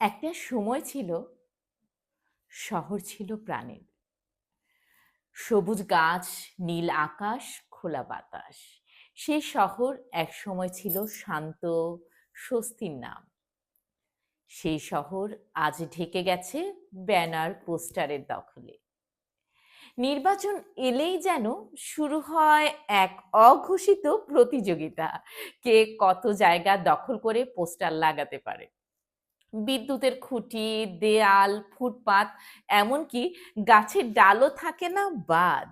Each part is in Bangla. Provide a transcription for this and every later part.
একটা সময় ছিল, শহর ছিল প্রাণের। সবুজ গাছ, নীল আকাশ, খোলা বাতাস। সেই শহর এক সময় ছিল শান্ত, স্বস্তির নাম। সেই শহর আজ ঢেকে গেছে ব্যানার, পোস্টারের দখলে। নির্বাচন এলেই যেন শুরু হয় এক অঘোষিত প্রতিযোগিতা। কে কত জায়গা দখল করে পোস্টার লাগাতে পারে? বিদ্যুতের খুঁটি, দেয়াল, ফুটপাত, এমনকি গাছের ডালও থাকে না বাদ।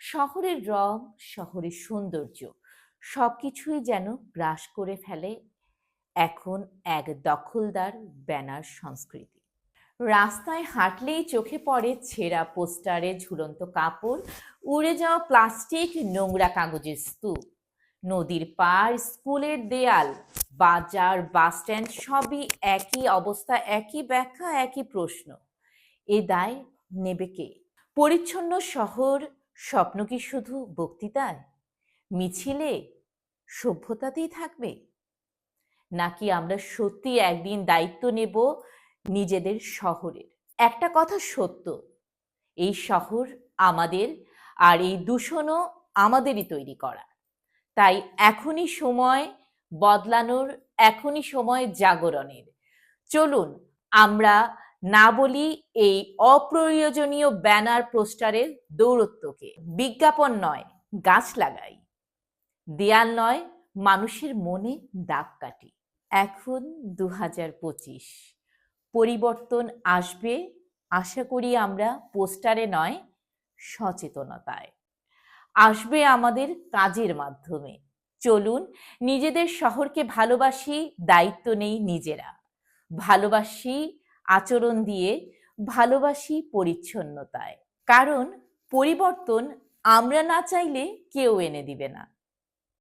শহরের রং, শহরের সৌন্দর্য, সবকিছুই যেন গ্রাস করে ফেলে এখন এক দখলদার ব্যানার সংস্কৃতি। রাস্তায় হাঁটলেই চোখে পড়ে ছেঁড়া পোস্টারে ঝুলন্ত কাপড়, উড়ে যাওয়া প্লাস্টিক, নোংরা কাগজের স্তূপ, নদীর পার স্কুলের দেয়াল বাজার, বাস স্ট্যান্ড সবই একই অবস্থা, একই ব্যাখ্যা, একই প্রশ্ন। এ দায় নেবে কে? পরিচ্ছন্ন শহর, স্বপ্ন কি শুধু বক্তৃতায়? মিছিলে সভ্যতাতেই থাকবে? নাকি আমরা সত্যি একদিন দায়িত্ব নেব নিজেদের শহরের? একটা কথা সত্য, এই শহর আমাদের আর এই দূষণও আমাদেরই তৈরি করা। তাই এখনই সময় বদলানোর এখনই সময় জাগরণের। চলুন, আমরা না বলি এই অপ্রয়োজনীয় ব্যানার পোস্টারের দৌরত্বকে। বিজ্ঞাপন নয়, গাছ লাগাই। দেয়াল নয়, মানুষের মনে দাগ কাটি। এখন দু পঁচিশ। পরিবর্তন আসবে, আশা করি আমরা পোস্টারে নয়, সচেতনতায়। আসবে আমাদের কাজের মাধ্যমে। চলুন, নিজেদের শহরকে ভালোবাসি, দায়িত্ব নেই নিজেরা। ভালোবাসি আচরণ দিয়ে, ভালোবাসি পরিচ্ছন্নতায়। কারণ, পরিবর্তন আমরা না চাইলে কেউ এনে দিবে না।